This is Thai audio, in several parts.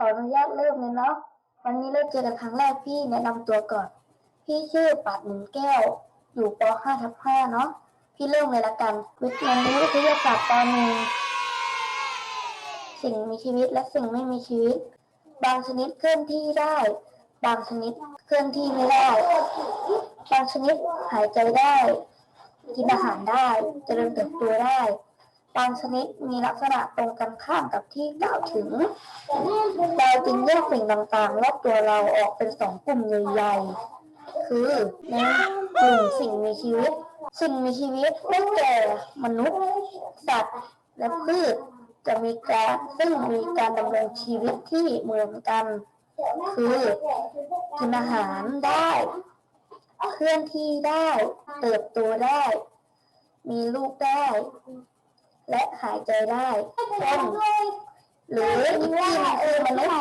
ขออนุญาตเริ่มเลยเนาะวันนี้เราเจอกันครั้งแรกพี่แนะนำตัวก่อน พี่ชื่อปัดหนึ่งแก้ว อยู่ป .5 ทับ5เนาะพี่เริ่มเลยละกันวิทยานี้วิทยาศาสตร์ปหนึ่งสิ่งมีชีวิตและสิ่งไม่มีชีวิต บางชนิดเคลื่อนที่ได้ บางชนิดเคลื่อนที่ไม่ได้ บางชนิดหายใจได้ กินอาหารได้เจริญเติบโตได้ บางชนิดมีลักษณะตรงกันข้ามกับที่กล่าวถึง เราจึงแยกสิ่งต่างๆรอบตัวเราออกเป็นสองกลุ่มใหญ่ๆ คือในกลุ่มสิ่งมีชีวิต สิ่งมีชีวิตได้แก่มนุษย์ สัตว์ และพืช จะมีการซึ่งมีการดำรงชีวิตที่เหมือนกัน คือกินอาหารได้ เคลื่อนที่ได้ เติบโตได้ มีลูกได้ และหายใจได้คนหรืออีกที่หนึ่งคือมนุษย์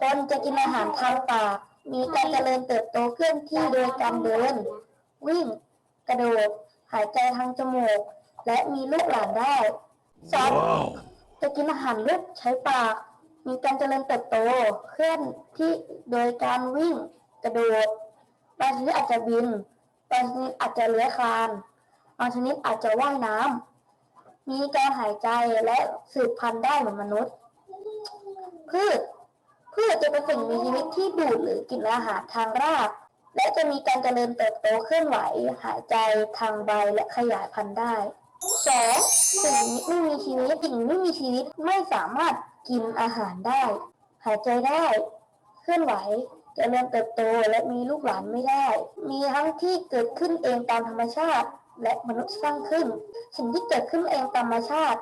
คนจะกินอาหารทางปากมีการเจริญเติบโตเคลื่อนที่โดยการเดิน วิ่ง กระโดดหายใจทางจมูก และมีลูกหลานได้สัตว์จะกินอาหารเลือดใช้ปาก มีการเจริญเติบโตเคลื่อนที่โดยการวิ่ง กระโดดบางชนิดอาจจะบินบางชนิดอาจจะเลื้อยคลานบางชนิดอาจจะว่ายน้ำ มีการหายใจและสืบพันธุ์ได้เหมือนมนุษย์ พืชพืชจะเป็นสิ่งมีชีวิตที่ดูดหรือกินอาหารทางราก และจะมีการเจริญเติบโตเคลื่อนไหว หายใจทางใบและขยายพันธุ์ได้สองสิ่งไม่มีชีวิตสิ่งไม่มีชีวิตไม่สามารถกินอาหารได้ หายใจได้ เคลื่อนไหวเจริญเติบโตและมีลูกหลานไม่ได้ มีทั้งที่เกิดขึ้นเองตามธรรมชาติ และมนุษย์สร้างขึ้น สิ่งที่เกิดขึ้นเองตามธรรมชาติ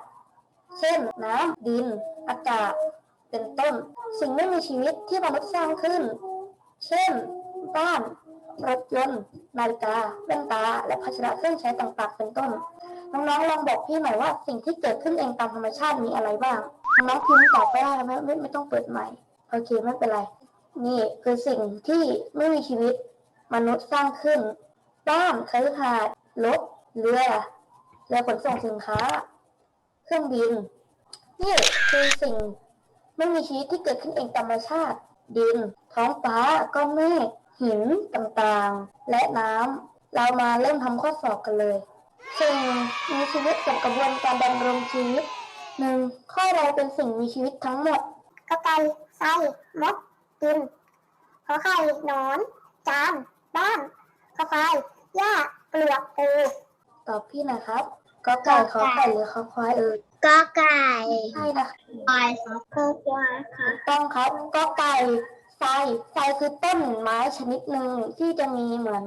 เช่น น้ำ ดิน อากาศ เป็นต้น สิ่งไม่มีชีวิตที่มนุษย์สร้างขึ้น เช่น บ้านรถยนต์นาฬิกาแว่นตา และภาชนะเครื่องใช้ต่างๆ เป็นต้น น้องๆลองบอกพี่หน่อยว่าสิ่งที่เกิดขึ้นเองตามธรรมชาติมีอะไรบ้าง น้องพิมพ์ตอบก็ได้ไม่ไม่ไม่ต้องเปิดใหม่ โอเคไม่เป็นไร นี่คือสิ่งที่ไม่มีชีวิตมนุษย์สร้างขึ้น บ้านคฤหาสน์ รถเรือเรือขนส่งสินค้า เครื่องบิน นี่คือสิ่งไม่มีชีวิตที่เกิดขึ้นเองตามธรรมชาติ ดิน ท้องฟ้าก้อนเมฆหินต่างๆ และน้ำเรามาเริ่มทำข้อสอบกันเลยสิ่งมีชีวิตกับกระบวนการดำรงชีวิตหนึ่งข้อใดเป็นสิ่งมีชีวิตทั้งหมดกระไก่ไส้มดดินขอไข่หนอน จานบ้านขอควายหญ้า ปลือกปูตอบพี่หนะครับก็ไก่ขอไข่หรือขอควายเอ่ยกอไก่ใช่นะคะควายครับกอควายค่ะถูกต้องครับก็ไก่ไฟไฟคือต้นไม้ชนิดหนึ่งที่จะมีเหมือน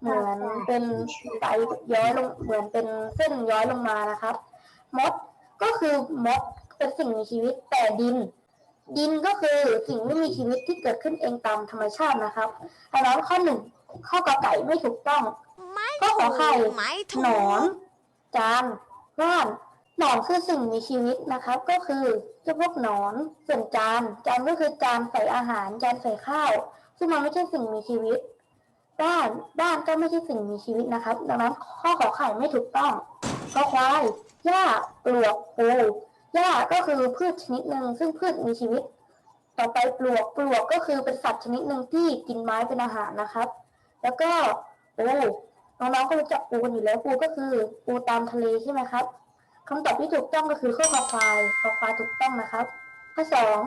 เหมือนเป็นไฟย้อยลงเหมือนเป็นเส้นย้อยลงมานะครับ มดก็คือมดเป็นสิ่งมีชีวิตแต่ดิน ดินก็คือสิ่งไม่มีชีวิตที่เกิดขึ้นเองตามธรรมชาตินะครับดังนั้นข้อหนึ่งข้อกอไก่ไม่ถูกต้อง ข้อขอไข่ไม้ถูหนอนจานว่านหนอนคือสิ่งมีชีวิตนะครับ ก็คือเจ้าพวกหนอนส่วนจานจานก็คือจานใส่อาหารจานใส่ข้าว ซึ่งมันไม่ใช่สิ่งมีชีวิตบ้านบ้านก็ไม่ใช่สิ่งมีชีวิตนะครับ ดังนั้นข้อขอไข่ไม่ถูกต้องก็ควายหญ้าปลวกปูหญ้าก็คือพืชชนิดหนึ่งซึ่งพืชมีชีวิต ต่อไปปลวกปลวกก็คือเป็นสัตว์ชนิดหนึ่งที่กินไม้เป็นอาหารนะครับ แล้วก็ปู น้องๆก็รู้จักปูกันอยู่แล้วปูก็คือปูตามทะเลใช่ไหมครับคำตอบที่ถูกต้องก็คือข้อคอควายคอควายถูกต้องนะครับ ข้อสอง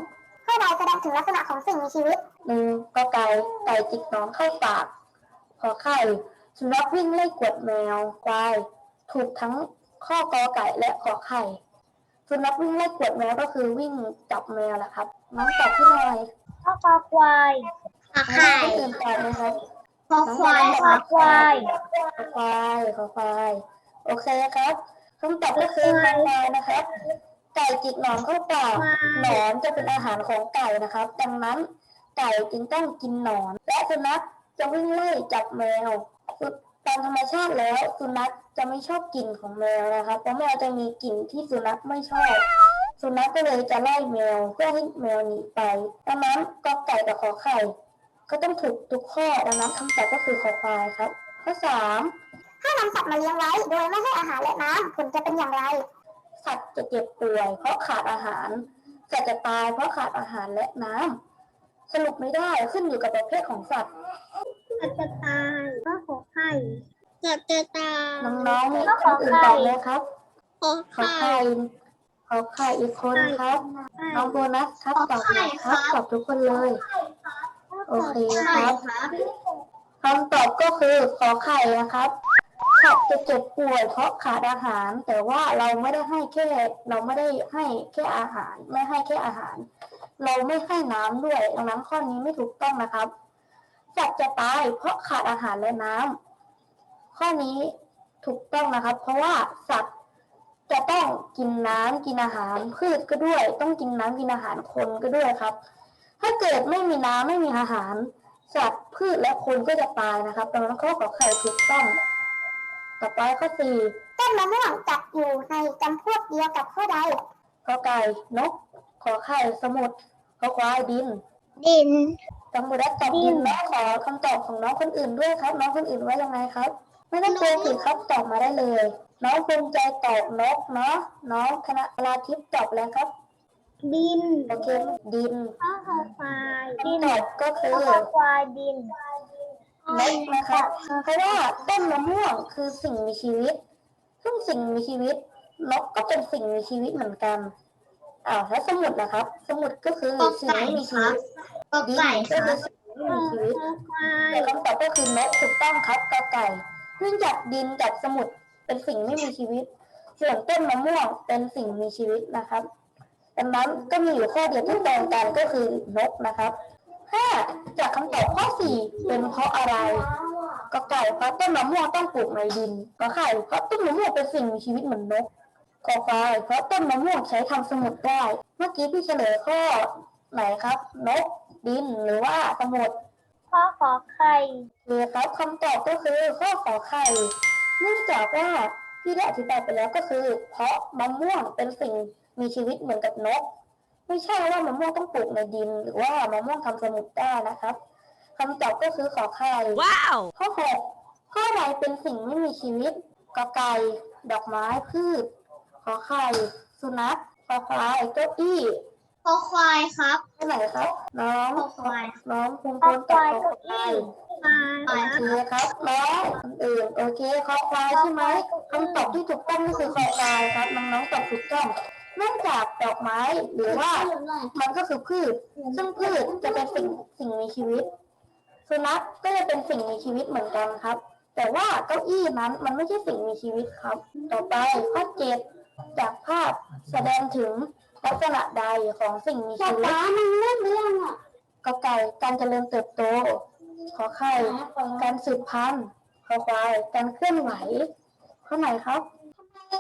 ข้อใดแสดงถึงลักษณะของสิ่งมีชีวิตหนึ่งกอไก่ไก่จิกหนอนเข้าปากขอไข่สุนัขวิ่งไล่กวดแมวควาย ถูกทั้งข้อกอไก่และขอไข่สุนัขวิ่งไล่กวดแมวก็คือวิ่งจับแมวแหละครับ น้องตอบที่หน่อยข้อคอควายขอน้องไข่ไม่ตื่นตอบนะครับข อควายขอควายขอควายขอควาย โอเคครับคำตอบก็คือควายนะครับ ไก่จิกหนอนเข้าปากหนอนจะเป็นอาหารของไก่นะครับ ดังนั้นไก่จึงต้องกินหนอน และสุนัขจะวิ่งไล่จับแมวตามธรรมชาติแล้วสุนัขจะไม่ชอบกลิ่นของแมวนะครับเพราะแมวจะมีกลิ่นที่สุนัขไม่ชอบ สุนัขก็เลยจะไล่แมวเพื่อให้แมวหนีไปดังนั้นกอไก่กับขอไข่ ก็ต้องถูกทุกข้อดังนั้นคำตอบก็คือขอควายครับ ข้อสามถ้านำสัตว์มาเลี้ยงไว้โดยไม่ให้อาหารและน้ำผลจะเป็นอย่างไร สัตว์จะเจ็บป่วย เพราะขาดอาหารจะจะตายเพราะขาดอาหารและน้ำสรุปไม่ได้ขึ้นอยู่กับประเภทของสัตว์จะจะตายก็ขอไข่จะจะตายน้องๆมีคนอื่นตอบไหมครับขอขอไข่ไข่ขอไข่อีกคนครับน้องโบนัสครับตอบเลยครับตอบทุกคนเลย โอเคครับคำตอบก็คือขอไข่นะครับสัตว์จะเจ็บป่วยเพราะขาดอาหาร แต่ว่าเราไม่ได้ให้แค่ เราไม่ได้ให้แค่อาหาร ไม่ให้แค่อาหาร เราไม่ให้น้ำด้วยดังนั้นข้อนี้ไม่ถูกต้องนะครับสัตว์จะตายเพราะขาดอาหารและน้ำข้อนี้ถูกต้องนะครับ เพราะว่าสัตว์จะต้องกินน้ำกินอาหารพืชก็ด้วย ต้องกินน้ำกินอาหารคนก็ด้วยครับ ถ้าเกิดไม่มีน้ำไม่มีอาหารสัตว์พืชและคนก็จะตายนะครับดังนั้นข้อขอไข่ถูกต้อง ต่อไปข้อสี่ต้นมะม่วงจัดอยู่ในจำพวกเดียวกับข้อใดกอไก่นก ขอไข่สมุดขอควายดิน ดินสมุดและตอบดินแล้วขอคำตอบของน้องคนอื่นด้วยครับ น้องคนอื่นว่ายังไงครับ ไม่ต้องกลัวผิดครับตอบมาได้เลย น้องภูมิใจตอบนกเนาะน้องคณะลาทิพย์ตอบแล้วครับ ดินโอเคดินข้อคอควายดินตอบก็คือข้อควายดินนกนะครับเพราะว่าต้นมะม่วงคือสิ่งมีชีวิต ซึ่งสิ่งมีชีวิตนกก็เป็นสิ่งมีชีวิตเหมือนกันอ้าวแล้วสมุดนะครับ สมุดก็คือสิ่งไม่มีชีวิตก็ดินไก่ก็คคืรัอบสิ่งไม่มีชีวิตข้อควายแต่คำตอบก็คือนกถูกต้องครับกอไก่เนื่องจากดินกับสมุดเป็นสิ่งไม่มีชีวิต ส่วนต้นมะม่วงเป็นสิ่งมีชีวิตนะครับ ดังนั้นก็มีอยู่ข้อเดียวที่ตรงกันก็คือนกนะครับถ้าจากคำตอบข้อสี่เป็นเพราะอะไรกอไก่เพราะต้นมะม่วงต้องปลูกในดินกอไข่เพราะต้นมะม่วงเป็นสิ่งมีชีวิตเหมือนนกกอควายเพราะต้นมะม่วงใช้ทำสมุดได้ เมื่อกี้พี่เฉลยข้อไหนครับ นกดินหรือว่าสมุดข้อขอไข่คือครับคำตอบก็คือข้อขอไข่เนื่องจากว่าพี่ได้อธิบายไปแล้วก็คือ เพราะมะม่วงเป็นสิ่ง มีชีวิตเหมือนกับนก ไม่ใช่ว่ามะม่วงต้องปลูกในดิน หรือว่ามะม่วงทำสมุดได้นะครับคำตอบก็คือขอไข่ Wow! ข้อหกข้อใดเป็นสิ่งไม่มีชีวิตกอไก่ดอกไม้พืช ขอไข่สุนัขขอควายเก้าอี้ข้อควายครับเท่าไหร่ครับ น้องขอควายน้องภูมิพข้อลคตอบวายขอเก้าควาอี้ยควายโอเคครับน้องคนอื่นโอเคคอควายใช่ไหมคำตอบที่ถูกต้องก็คือคอควายครับน้องๆตอบถูกต้อง เนื่องจากดอกไม้หรือว่ามันก็คือพืช ซึ่งพืชจะเป็นสิ่งสิ่งมีชีวิต สุนัขก็จะเป็นสิ่งมีชีวิตเหมือนกันครับ แต่ว่าเก้าอี้นั้นมันไม่ใช่สิ่งมีชีวิตครับ ต่อไปข้อเจ็ดจากภาพแสดงถึงลักษณะใดของสิ่งมีชีวิตมันเล่นเรื่องอะกอไก่การเจริญเติบโต ขอไข่การสืบพันธุ์ขอควายการเคลื่อนไหวข้อไหนครับ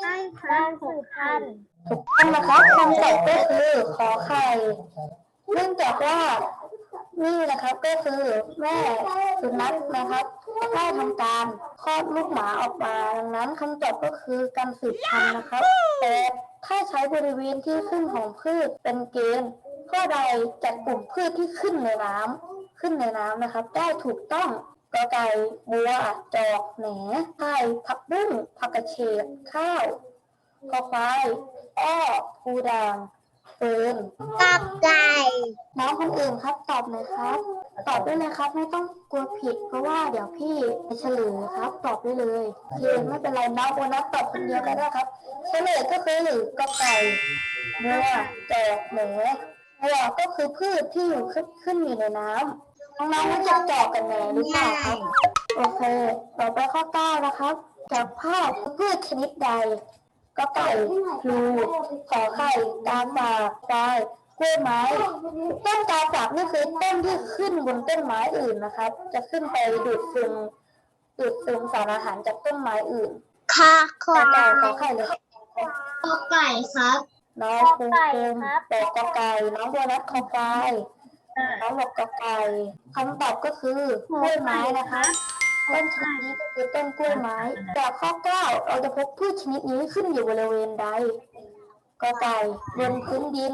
ใช่ครับสืบพันธุ์ ถูกต้องนะครับคำตอบก็คือขอไข่เนื่องจากว่านี่นะครับก็คือแม่สุนัขนะครับได้ทำการคลอดลูกหมาออกมาดังนั้นคำตอบก็คือการสืบพันธุ์นะครับแต่ถ้าใช้บริเวณที่ขึ้นของพืชเป็นเกณฑ์ข้อใดจัดกลุ่มพืชที่ขึ้นในน้ำขึ้นในน้ำนะครับ ได้ถูกต้องกอไก่บัวจอกแหนไข่ผักบุ้งผักกระเฉดข้าวคอควาย อ้อภูด่างเฟิร์นกับไก่น้องคนอื่นครับตอบหน่อยครับ ตอบได้เลยครับ ไม่ต้องกลัวผิด เพราะว่าเดี๋ยวพี่จะเฉลยครับ ตอบได้เลยโอเคไม่เป็นไรน้องโบนัสตอบคนเดียวก็ได้ครับ เฉลยก็คือกอไก่บัวจอกแหนบัวก็คือพืชที่อยู่ขึ้นขึ้นอยู่ในน้ำน้องๆรู้จักจอกกับแหนหรือเปล่าครับ โอเค ต่อไปข้อเก้านะครับจากภาพพืชชนิดใด ก็ไก่พลูขอไข่กาฝากควายกล้วยไม้ ต้นกาฝากนี่คือต้นที่ขึ้นบนต้นไม้อื่นนะครับ จะขึ้นไปดูดซึมดูดซึมสารอาหารจากต้นไม้อื่นค่ะคกาไก่ขอไข่เลยข้อไก่ครับน้องภูมิภูมิบอกกอไก่น้องบัวนัดคอควายน้องบอกกอไก่คำตอบก็คือกล้วยไม้นะคะ ต้นชนิดนี้ก็คือต้นกล้วยไม้ จากข้อเก้าเราจะพบพืชชนิดนี้ขึ้นอยู่บริเวณใดกอไก่บนพื้นดิน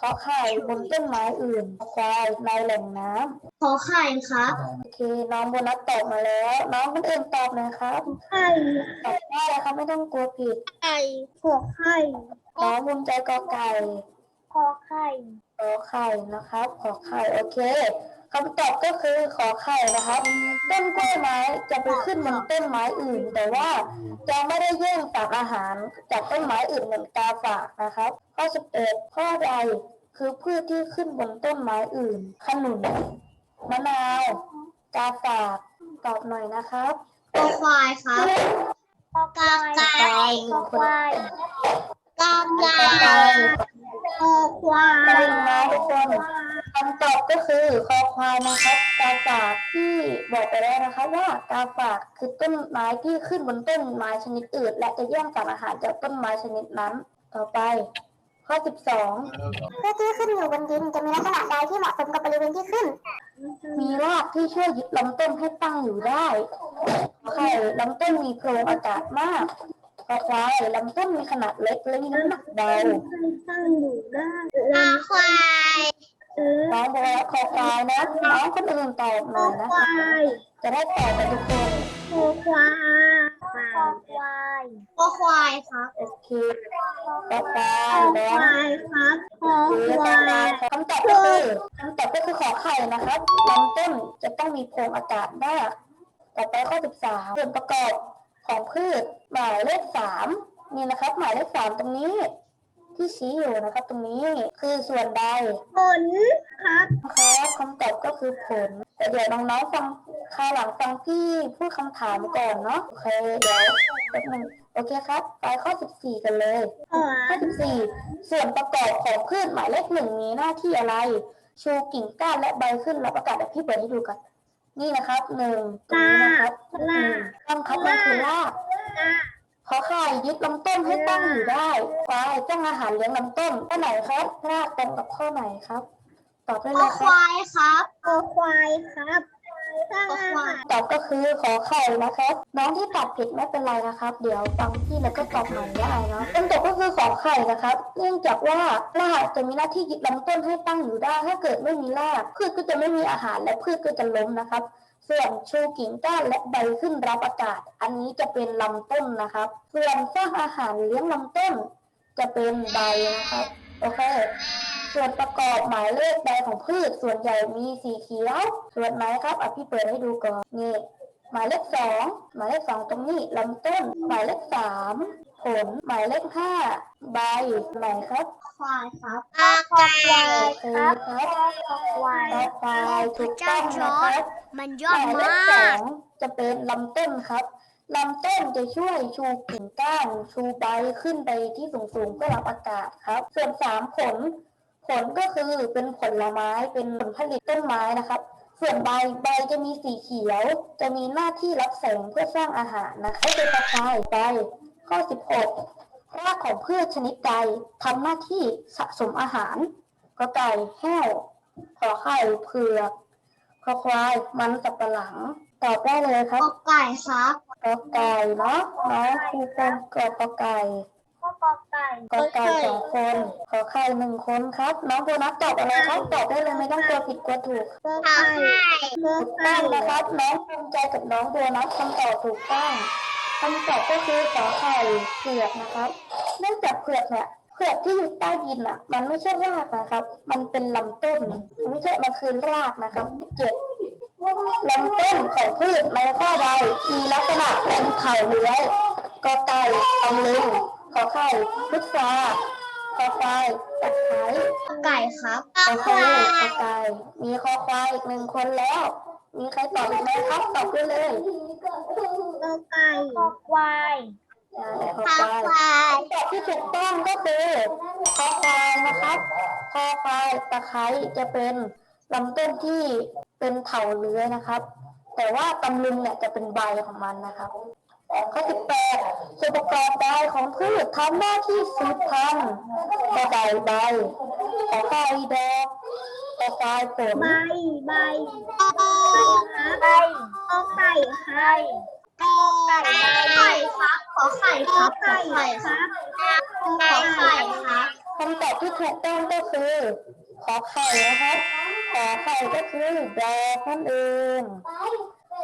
ขอไข่บนต้นไม้อื่นควายในแหล่งน้ำขอไข่ครับโอเค น้องโบนัสตอบมาแล้ว น้องคนอื่นตอบหน่อยครับไข่ตอบได้เลยครับไม่ต้องกลัวผิดไก่หัวไข่น้องภูมิใจกอไก่ขอไข่ขอไข่นะครับขอไข่โอเค คำตอบก็คือขอไข่นะครับ ต้นกล้วยไม้จะไปขึ้นบนต้นไม้อื่น แต่ว่าจะไม่ได้แย่งสารอาหารจากต้นไม้อื่นเหมือนกาฝากนะครับ ข้อสิบเอ็ดข้อใดคือพืชที่ขึ้นบนต้นไม้อื่น ขนุนมะนาว กาฝากตอบหน่อยนะครับคอควายครับขอกาไก่ขอควายกาไก่คอควาได้ยนะทุกคน คำตอบก็คือคอควายนะครับกาฝากที่บอกไปแล้วนะคะว่ากาฝากคือต้นไม้ที่ขึ้นบนต้นไม้ชนิดอื่น และจะแย่งสารอาหารจากต้นไม้ชนิดนั้นต่อไป ข้อ 12 พืชที่ขึ้นอยู่บนดินจะมีลักษณะใดที่เหมาะสมกับบริเวณที่ขึ้น มีรากที่ช่วยยึดลำต้นให้ตั้งอยู่ได้ขอไข่ลำต้นมีโพรงอากาศมากขอควายลำต้นมีขนาดเล็กและมีน้ำหนักเบาตั้งอยู่ได้คอควาย น้องบอกว่าขอควายนะน้องคนอื่นตอบหคน่ออยนะควาคะยจะได้ตอบกันทุกคนคอควายขอควายคอควายครับโอเคต่อไปคอแล้วควายครับคอโอเคควาต่อไปยคำตอบก็คือคำตอบก็คือขอไข่นะครับลำต้นจะต้องมีโพรงอากาศมากต่อไปข้อ13ส่วนประกอบของพืชหมายเลขสามนี่นะครับ หมายเลขสามตรงนี้ ที่ชี้อยู่นะครับตรงนี้คือส่วนใดผลครับครับคำตอบก็คือผล แต่เดี๋ยวน้องๆฟังคราวหลังฟังพี่พูดคำถามก่อนเนาะโอเคเดี๋ยวแป๊บนึงโอเคครับ ไปข้อ 14 กันเลยขอข้อ 14 ส่วนประกอบของพืชหมายเลขหนึ่งมีหน้าที่อะไร ชูกิ่งก้านและใบขึ้นรับอากาศเดี๋ยวพี่เปิดให้ดูกัน นี่นะครับหนึ่งตรงนี้นะครับหนึ่งต้องครับมันคือราก ขอไข่ยึดลำต้นให้ตั้งอยู่ได้ควายจ้างอาหารเลี้ยงลำต้นข้อไหนครับรากตรงกับข้อไหนครับ ตอบได้คเลอยคครับวายครับคอควายครับสร้างขออาควาหายรตอบก็คือขอไข่นะครับ น้องที่ตอบผิดไม่เป็นไรนะครับ เดี๋ยวฟังพี่แล้วก็ตอบใหม่ได้เนาะคำตอบก็คือขอไข่นะครับ เนื่องจากว่ารากจะมีหน้าที่ยึดลำต้นให้ตั้งอยู่ได้ ถ้าเกิดไม่มีรากพืชก็จะไม่มีอาหารและพืชก็จะล้มนะครับ ส่วนชูกิ่งก้านและใบขึ้นรับอากาศ อันนี้จะเป็นลำต้นนะครับ ส่วนสร้างอาหารเลี้ยงลำต้น จะเป็นใบนะครับโอเคส่วนประกอบหมายเลขใบของพืช ส่วนใหญ่มีสีเขียว ส่วนไหนครับอะพี่เปิดให้ดูก่อนนี่ หมายเลขสองหมายเลขสองตรงนี้ลำต้น หมายเลขสามผลหมายเลขห้าใบไหนครับควายครับขอควายโอเคครับครับขอควายต่อไปถูกต้องนะครับมันยหอดมายเลขมาสอกงจะเป็นลำต้นครับลำต้นจะช่วยชูกิ่งก้านชูใบขึ้นไปที่สูงๆเพื่อรับอากาศครับ ส่วนสามผล ผลก็คือเป็นผลไม้เป็นผลผลิตต้นไม้นะครับ ส่วนใบใบจะมีสีเขียว จะมีหน้าที่รับแสงเพื่อสร้างอาหารนะคะเป็นกระชายใบข้อ 16 รากของพืชชนิดใดทำหน้าที่สะสมอาหารกระไก่แห้วขอไข่เผือกคอควายมันสับปะหลัง ตอบได้เลยคครับอไก่ครับกอไก่เนาะน้องครูคนกอกอไก่ข อกอไก่กอไก่สองคนขอไข่หนึ่งคนครับ น้องโบนัสตอบอะไรครับตอบได้เลยไม่ต้องกลัวผิดกลัวถูกขอขอไข่ไข่ขอถูกไข่ต้องนะครับน้องภูมิใจกับน้องโบนัสคำตอบถูกต้องคำตอบก็คือขอไข่เผือกนะครับ เนื่องจากเผือกเนี่ยเผือกที่อยู่ใต้ดินอะ มันไม่ใช่รากนะครับ มันเป็นลำต้นมันไม่ใช่มันคือรากนะครับเจ็ดลำต้นของพืชในข้อใดมีลักษณะเป็นเข่าเลื้อยกอไก่ตำลึง ขอไข่พุทราขอควายตะไคร้ไก่ครับขอไข่ขอไก่มีคอควายอีกหนึ่งคนแล้ว มีใครตอบอีกไหมครับตอบด้วยเลยขอไก่ขอควายอ่าขอขอควายควายคำตอบที่ถูกต้องก็คือคอควายนะครับคอควายตะไคร้จะเป็นลำต้นที่เป็นเถาเลื้อยนะครับ แต่ว่าตำลึงเนี่ยจะเป็นใบของมันนะครับ ข้อสิบแปดส่วนประกอบใบของพืชทำหน้าที่สืบพันธุ์กระไก่ใบขอไข่ดอกขอควายผลใบใบขอใบขอไก่ไข่ไก่ไข่ครับขอไข่ครับขอไข่ครับขอไข่ครับคำตอบที่ถูกต้องก็คือ ขอไข่นะครับ ขอไข่ก็คือดอกนั่นเอง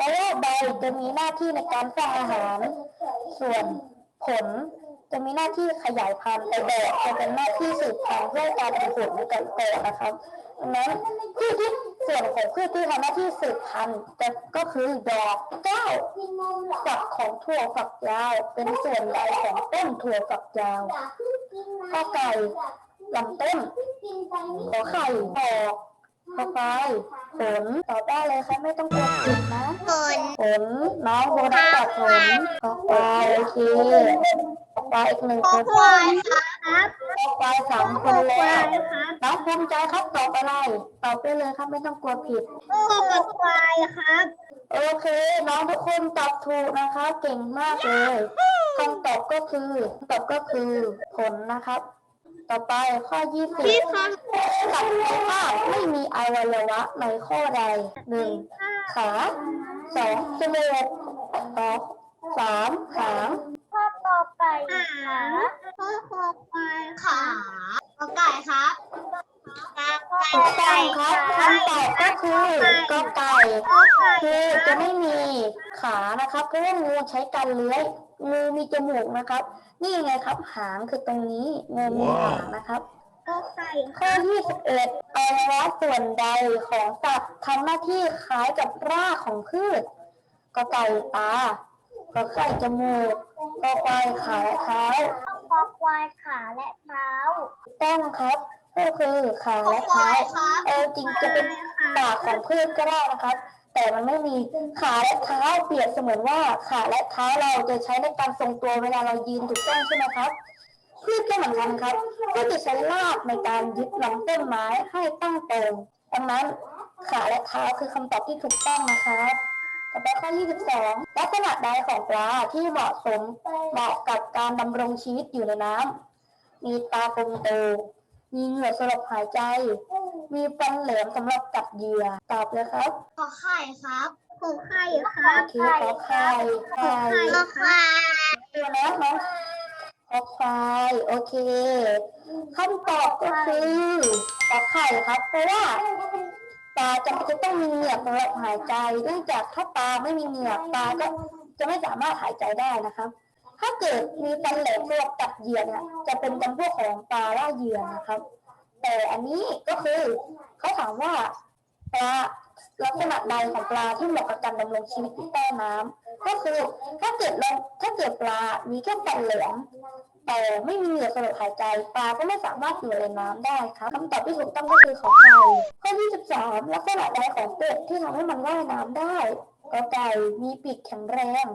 เพราะว่าใบจะมีหน้าที่ในการสร้างอาหาร ส่วนผลจะมีหน้าที่ขยายพันธุ์แต่ดกจะเป็นหน้าที่สืบพันธุ์เพื่อการเป็นผลกันต่อนะครับดังนั้นพืชที่ส่วนของพืชที่ทำหน้าที่สืบพันธุ์ก็คือดอกเก้าฝักของถั่วฝักยาว เป็นส่วนใดของต้นถั่วฝักยาวข้อไก่ลำต้นขอไข่ออก ขอไปผลตอบได้เลยค่ะไม่ต้องกลัวผิดนะผลผลน้องโบนัสตอบผลขอไปโอเคขอไปอีกหนึ่งคนควายครับขอไปสามคนแล้วครับน้องภูมิใจครับตอบอะไรตอบได้เลยครับไม่ต้องกลัวผิดข้อควายครับโอเค น้องทุกคนตอบถูกนะคะ เก่งมากเลยคำตอบก็คือคำตอบก็คือผลนะครับ ต่อไปข้อยี่สิบพี่ครับสัตว์ในภาพไม่มีอวัยวะในข้อใดหนึ่งขาสองจมูกสองสามหางข้อต่อไปขาข้อควายขาข้อไก่ครับกาไก่ถูกต้องครับคำตอบก็คือกอไก่ข้อไก่คือจะไม่มีขานะครับเพราะว่างูใช้การเลื้อย งูมีจมูกนะครับ นี่ไงครับหางคือตรงนี้งูมีหางนะครับข้อไก่ข้อ21อวัยวะส่วนใดของสัตว์ทำหน้าที่คล้ายกับรากของพืชกอไก่ตากอไก่จมูกกอควายขาและเท้าข้อควายขาและเท้าต้องครับก็คือขาและเท้าเออจริงจะเป็นปากของพืชก็ได้นะครับ แต่มันไม่มีขาและเท้าเปรียบเสมือนว่าขาและเท้าเราจะใช้ในการทรงตัวเวลาเรายืนถูกต้องใช่ไหมครับพืชก็เหมือนกันครับก็จะใช้รากในการยึดลำต้นไม้ให้ตั้งตรงดังนั้นขาและเท้าคือคำตอบที่ถูกต้องนะครับต่อไปข้อ 22 ลักษณะใดของปลาที่เหมาะสมเหมาะกับการดำรงชีวิตอยู่ในน้ำมีตากลมโตมีเหงื่อสลบหายใจ มีฟันแหลมสำหรับกัดเหยื่อตอบเลยครับข้อไข่ครับข้อไข่ครับโอเคขอไข่ไข่ข้อควายตัวนะน้องขอควายโอเคคำตอบก็คือขอไข่ครับเพราะว่าปลาจำเป็นจะต้องมีเหงือกสำหรับหายใจเนื่องจากถ้าปลาไม่มีเหงือกปลาก็จะไม่สามารถหายใจได้นะครับ ถ้าเกิดมีฟันแหลมสำหรับกัดเหยื่อเนี่ยจะเป็นจำพวกของปลาล่าเหยื่อนะครับ แต่อันนี้ก็คือเขาถามว่าปลาลักษณะใดของปลาที่เหมาะกับการดำรงชีวิตใต้น้ำก็คือถ้าเกิดเราถ้าเกิดปลา มีแค่ฟันแหลมแต่ไม่มีเหงื่อสลบหายใจ ปลาก็ไม่สามารถอยู่ในน้ำได้ครับคำตอบที่ถูกต้องก็คือขอไข่ข้อที่23ลักษณะใดของเป็ดที่ทำให้มันว่ายน้ำได้กอไก่มีปีกแข็งแรง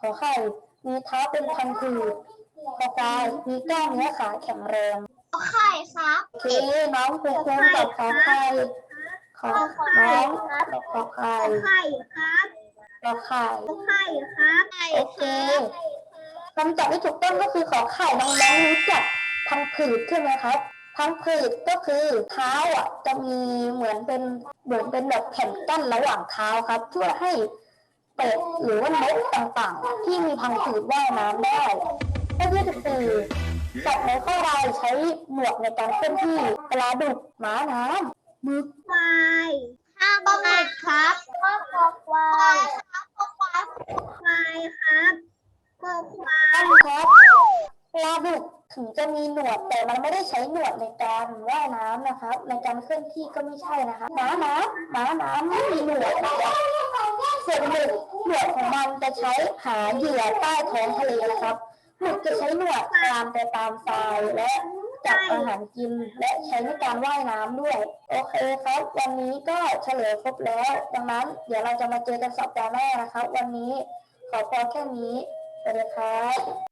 ขอไข่มีเท้าเป็นพันผืดขอควายมีกล้ามเนื้อขาแข็งแรง ไข่ครับโอเคน้องคุณครูตอบขอไข่ขอน้องตอบขอไข่ไข่ครับขอไข่ไข่ครับโอเคคำตอบที่ถูกต้องก็คือขอไข่น้องๆรู้จักพังผืดใช่ไหมครับพังผืดก็คือเท้าอะจะมีเหมือนเป็นเหมือนเป็นแบบแผ่นกั้นระหว่างเท้าครับเพื่อให้เป็ดหรือว่านกต่างๆ ที่มีพังผืดว่ายน้ำได้ข้อที่สิบสี่ สัตว์ในข้อใดใช้หมวกในการเคลื่อนที่ปลาดุกหมาน้ำมึกควายข้าวหมึกครับข้อคอควายข้อควายควายครับข้อควายตั้งครับปลาดุกถึงจะมีหนวดแต่มันไม่ได้ใช้หนวดในการว่ายน้ำนะครับ ในการเคลื่อนที่ก็ไม่ใช่นะคะหมาน้ำหมาน้ำไม่มีหนวดนะครับส่วนหมึกหนวดของมันจะใช้หาเหยื่อใต้ท้องทะเลนะครับหมึก จะใช้หนวดตามไปตามทรายและจับอาหารกิน และใช้ในการว่ายน้ำด้วย โอเคครับ วันนี้ก็เฉลยครบแล้ว ดังนั้น เดี๋ยวเราจะมาเจอกันสัปดาห์หน้านะครับ วันนี้ขอพอแค่นี้สวัสดีครับ